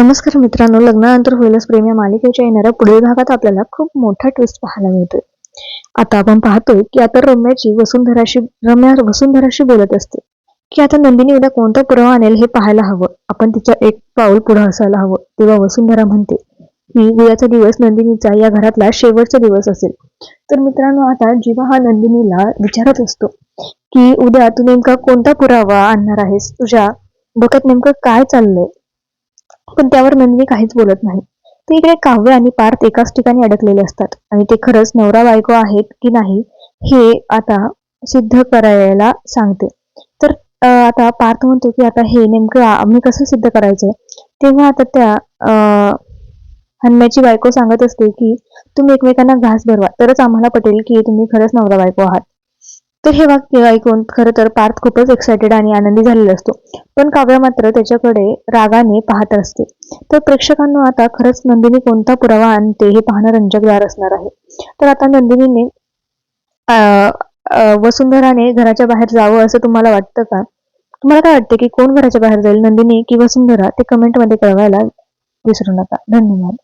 नमस्कार मित्रांनो लग्नानंतर होईलच प्रेम या मालिकेच्या येणाऱ्या पुढील भागात आपल्याला खूप मोठा ट्विस्ट पाहायला मिळतोय. आता आपण पाहतोय की आता रम्याची वसुंधराशी रम्या वसुंधराशी बोलत असते. की आता नंदिनी उद्या कोणता पुरावा आणेल हे पाहायला हवं. आपण तिच्या एक पाऊल पुढे असायला हवं. तेव्हा वसुंधरा म्हणते की उद्याचा दिवस नंदिनीचा या घरातला शेवटचा दिवस असेल. तर मित्रांनो आता जीवा हा नंदिनीला विचारत असतो की उद्या तू नेमका कोणता पुरावा आणणार आहेस? तुझ्या डोक्यात नेमकं काय चाललंय? पण त्यावर नंदिनी काहीच बोलत नाही. तर इकडे काव्य आणि पार्थ एकाच ठिकाणी अडकलेले असतात. आणि ते खरंच नवरा बायको आहेत की नाही हे आता सिद्ध करायला सांगते. तर आता पार्थ म्हणतो की आता हे नेमकं आम्ही कसं सिद्ध करायचंय? तेव्हा आता त्या हन्म्याची बायको सांगत असते की तुम्ही एकमेकांना घास भरवा. तरच आम्हाला पटेल की तुम्ही खरंच नवरा बायको आहात. तर हे वाक्य ऐकून खरं तर पार्थ खूपच एक्सायटेड आणि आनंदी झालेला असतो. पण काव्य मात्र त्याच्याकडे रागाने पाहत असते. तर प्रेक्षकांना आता खरंच नंदिनी कोणता पुरावा आणते हे पाहणं रंजकदार असणार आहे. तर आता नंदिनीने वसुंधराने घराच्या बाहेर जावं असं तुम्हाला वाटतं का? तुम्हाला काय वाटतं की कोण घराच्या बाहेर जाईल? नंदिनी की वसुंधरा? ते कमेंटमध्ये कळवायला विसरू नका. धन्यवाद.